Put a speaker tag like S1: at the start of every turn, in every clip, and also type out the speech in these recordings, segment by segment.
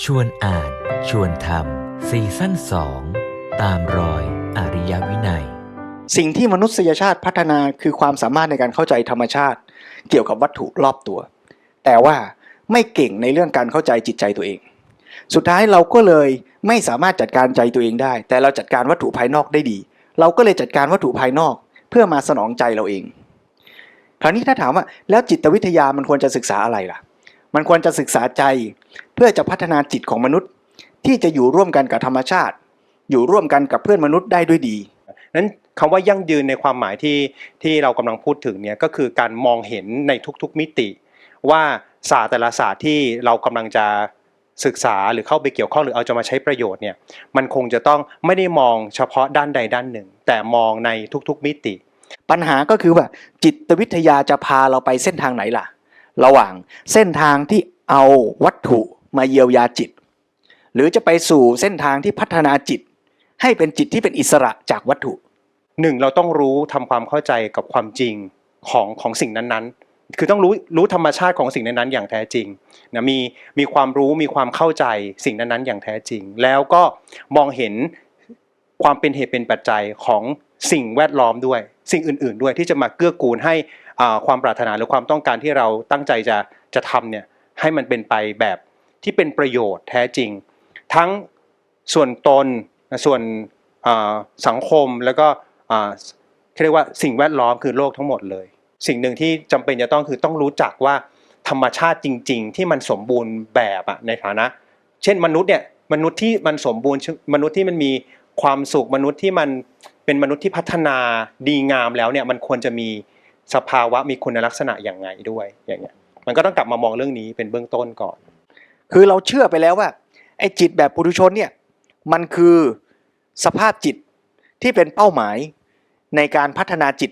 S1: ชวนอ่าน ชวนทำซีซั่นสองตามรอยอริยวินัย
S2: สิ่งที่มนุษยชาติพัฒนาคือความสามารถในการเข้าใจธรรมชาติ เกี่ยวกับวัตถุรอบตัว แต่ว่าไม่เก่งในเรื่องการเข้าใจจิตใจตัวเอง สุดท้ายเราก็เลยไม่สามารถจัดการใจตัวเองได้ แต่เราจัดการวัตถุภายนอกได้ดี เราก็เลยจัดการวัตถุภายนอกเพื่อมาสนองใจเราเอง คราวนี้ถ้าถามว่าแล้วจิตวิทยามันควรจะศึกษาอะไรล่ะ มันควรจะศึกษาใจ พื่อจะพัฒนาจิตของมนุษย์ ที่จะอยู่ร่วมกันกับธรรมชาติ อยู่ร่วมกันกับเพื่อนมนุษย์ได้ด้วยดี
S3: นั้นคำว่ายั่งยืนในความหมายที่ที่เรากำลังพูดถึงเนี่ยก็คือการมองเห็นในทุกๆมิติ ว่าศาสตร์แต่ละศาสตร์ที่เรากำลังจะศึกษาหรือเข้าไปเกี่ยวข้องหรือเอาจะมาใช้ประโยชน์เนี่ยมันคงจะต้องไม่ได้มองเฉพาะด้านใดด้านหนึ่ง แต่มองในทุกๆมิติ
S2: ปัญหาก็คือว่าจิตวิทยาจะพาเราไปเส้นทางไหนล่ะ ระหว่างเส้นทางที่เอาวัตถุ มาเยียวยาจิต หรือจะไปสู่เส้นทางที่พัฒนาจิต ให้เป็นจิตที่เป็นอิสระจากวัตถุ
S3: หนึ่งเราต้องรู้ทำความเข้าใจกับความจริงของของสิ่งนั้นๆ คือต้องรู้รู้ธรรมชาติของสิ่งนั้นๆอย่างแท้จริงนะมีมีความรู้มีความเข้าใจสิ่งนั้นๆอย่างแท้จริง แล้วก็มองเห็นความเป็นเหตุเป็นปัจจัยของสิ่งแวดล้อมด้วย สิ่งอื่น ๆ ด้วยที่จะมาเกื้อกูลให้ความปรารถนาหรือความต้องการที่เราตั้งใจจะจะทำเนี่ยให้มันเป็นไปแบบ ที่เป็นประโยชน์แท้จริง ทั้งส่วนตนส่วนสังคมแล้วก็เรียกว่าสิ่งแวดล้อมคือโลกทั้งหมดเลย สิ่งหนึ่งที่จำเป็นจะต้องคือต้องรู้จักว่าธรรมชาติจริง ๆ ที่มันสมบูรณ์แบบอะในฐานะ เช่นมนุษย์เนี่ยมนุษย์ที่มันสมบูรณ์มนุษย์ที่มันมีความสุขมนุษย์ที่มันเป็นมนุษย์ที่พัฒนาดีงามแล้วเนี่ยมันควรจะมีสภาวะมีคุณลักษณะอย่างไงด้วยอย่างเงี้ยมันก็ต้องกลับมามองเรื่องนี้เป็นเบื้องต้นก่อน
S2: คือเราเชื่อไปแล้วว่าไอ้จิตแบบปุถุชนเนี่ยมันคือสภาพจิตที่เป็นเป้าหมายในการพัฒนาจิต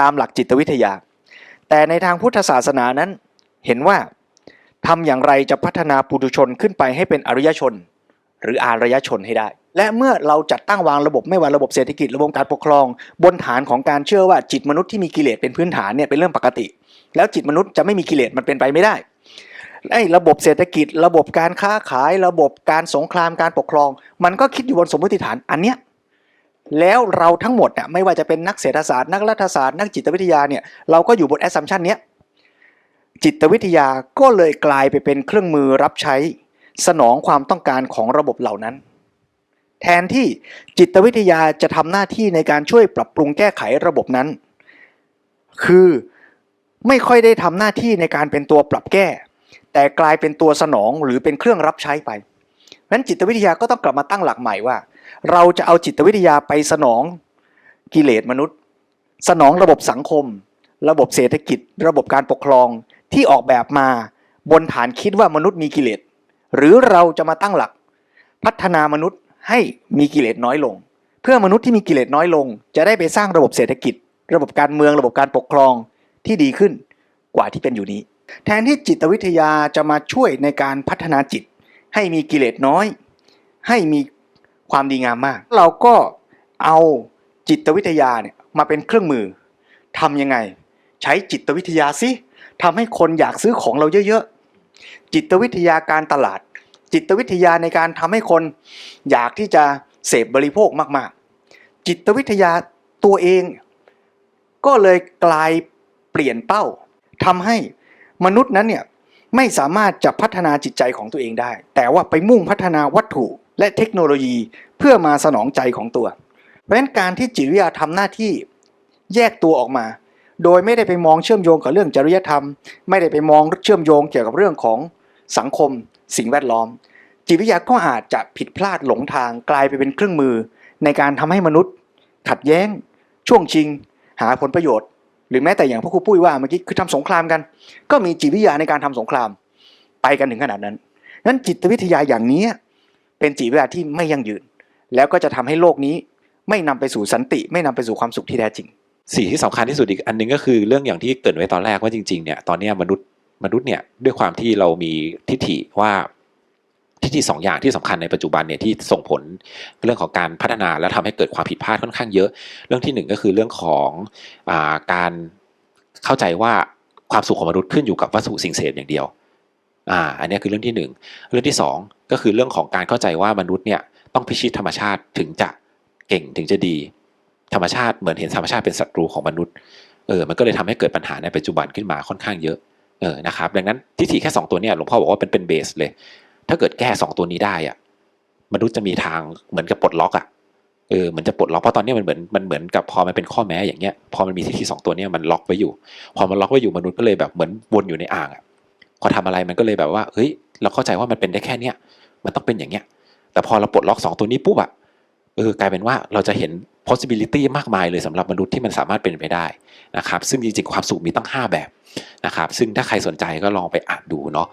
S2: ตามหลักจิตวิทยา แต่ในทางพุทธศาสนานั้นเห็นว่าทำอย่างไรจะพัฒนาปุถุชนขึ้นไปให้เป็นอริยชน หรืออารยชนให้ได้ และเมื่อเราจัดตั้งวางระบบไม่ว่าระบบเศรษฐกิจระบบการปกครอง บนฐานของการเชื่อว่าจิตมนุษย์ที่มีกิเลสเป็นพื้นฐานเนี่ยเป็นเรื่องปกติ แล้วจิตมนุษย์จะไม่มีกิเลสมันเป็นไปไม่ได้ ไอ้ระบบเศรษฐกิจ ระบบการค้าขาย ระบบการสงครามการปกครอง มันก็คิดอยู่บนสมมติฐานอันเนี้ยแล้วเราทั้งหมดเนี่ยไม่ว่าจะเป็นนักเศรษฐศาสตร์ นักรัฐศาสตร์นักจิตวิทยาเนี่ยเราก็อยู่บนแอสซัมชันเนี้ยจิตวิทยาก็เลยกลายไปเป็นเครื่องมือรับใช้สนองความต้องการของระบบเหล่านั้น แทนที่จิตวิทยาจะทำหน้าที่ในการช่วยปรับปรุงแก้ไขระบบนั้น คือไม่ค่อยได้ทำหน้าที่ในการเป็นตัวปรับแก้ แต่กลายเป็นตัวสนองหรือเป็นเครื่องรับใช้ไปเพราะฉะนั้นจิตวิทยาก็ต้องกลับมาตั้งหลักใหม่ว่า เราจะเอาจิตวิทยาไปสนองกิเลสมนุษย์ สนองระบบสังคม ระบบเศรษฐกิจ ระบบการปกครองที่ออกแบบมาบนฐานคิดว่ามนุษย์มีกิเลสหรือเราจะมาตั้งหลัก พัฒนามนุษย์ให้มีกิเลสน้อยลง เพื่อมนุษย์ที่มีกิเลสน้อยลง จะได้ไปสร้างระบบเศรษฐกิจ ระบบการเมือง ระบบการปกครองที่ดีขึ้นกว่าที่เป็นอยู่นี้ แทนที่จิตวิทยาจะมาช่วยในการพัฒนาจิต ให้มีกิเลสน้อย ให้มีความดีงามมาก เราก็เอาจิตวิทยาเนี่ยมาเป็นเครื่องมือทำยังไง ใช้จิตวิทยาสิทำให้คนอยากซื้อของเราเยอะๆ จิตวิทยาการตลาด จิตวิทยาในการทำให้คน อยากที่จะเสพบริโภคมากๆ จิตวิทยาตัวเอง ก็เลยกลายเปลี่ยนเป้าทำให้ มนุษย์นั้นเนี่ยไม่สามารถจะพัฒนาจิตใจของตัวเองได้ แต่ว่าไปมุ่งพัฒนาวัตถุและเทคโนโลยีเพื่อมาสนองใจของตัว เพราะฉะนั้นการที่จิตวิทยาทำหน้าที่แยกตัวออกมา โดยไม่ได้ไปมองเชื่อมโยงกับเรื่องจริยธรรม ไม่ได้ไปมองเชื่อมโยงเกี่ยวกับเรื่องของสังคม สิ่งแวดล้อม จิตวิทยาก็อาจจะผิดพลาดหลงทางกลายไปเป็นเครื่องมือ ในการทำให้มนุษย์ ขัดแย้ง ช่วงชิง หาผลประโยชน์ หรือแม้แต่อย่างพวกครูปุ้ยว่าเมื่อกี้คือทำสงครามกัน ก็มีจิตวิทยาในการทำสงครามไปกันถึงขนาดนั้นนั้นจิตวิทยาอย่างนี้เป็นจิตวิทยาที่ไม่ยั่งยืน แล้วก็จะทำให้โลกนี้ไม่นำไปสู่สันติ ไม่นำไปสู่ความสุขที่แท้จริง
S4: สิ่งที่สำคัญที่สุดอีกอันหนึงก็คือเรื่องอย่างที่เกิดไว้ตอนแรกว่าจริงๆเนี่ยตอนนี้มนุษย์มนุษย์เนี่ยด้วยความที่เรามีทิฏฐิว่า ทิฏฐิสองอย่างที่สำคัญในปัจจุบันเนี่ยที่ส่งผลเรื่องของการพัฒนาและทำให้เกิดความผิดพลาดค่อนข้างเยอะ เรื่องที่หนึ่งก็คือเรื่องของอาการเข้าใจว่าความสุขของมนุษย์ขึ้นอยู่กับวัตถุสิ่งเสพอย่างเดียวอ่าอันนี้คือเรื่องที่หนึ่งเรื่องที่สองก็คือเรื่องของการเข้าใจว่ามนุษย์เนี่ยต้องพิชิตธรรมชาติถึงจะเก่งถึงจะดี ธรรมชาติเหมือนเห็นธรรมชาติเป็นศัตรูของมนุษย์เออมันก็เลยทำให้เกิดปัญหาในปัจจุบันขึ้นมาค่อนข้างเยอะเออนะครับดังนั้นทิฏฐิแค่สองตัวเนี่ยหลวงพ่อบอกว่าเป็นเป็นเบสเลย ถ้าเกิดแก้สองตัวนี้ได้อะมนุษย์จะมีทางเหมือนกับปลดล็อกอะเออเหมือนจะปลดล็อกเพราะตอนนี้มันเหมือนมันเหมือนกับพอมันเป็นข้อแม้อย่างเงี้ยพอมันมีทิฏฐิสองตัวเนี้ยมันล็อกไว้อยู่ พอมันล็อกไว้อยู่มนุษย์ก็เลยแบบเหมือนวนอยู่ในอ่างอะพอทำอะไรมันก็เลยแบบว่าเฮ้ย เราเข้าใจว่ามันเป็นได้แค่เนี้ยมันต้องเป็นอย่างเงี้ย แต่พอเราปลดล็อกสองตัวนี้ปุ๊บอะเออกลายเป็นว่าเราจะเห็น possibility มากมายเลยสำหรับมนุษย์ที่มันสามารถเป็นไปได้นะครับซึ่งจริงๆความสุขมีตั้ง 5 แบบนะครับซึ่งถ้าใครสนใจก็ลองไปอ่านดูเนาะ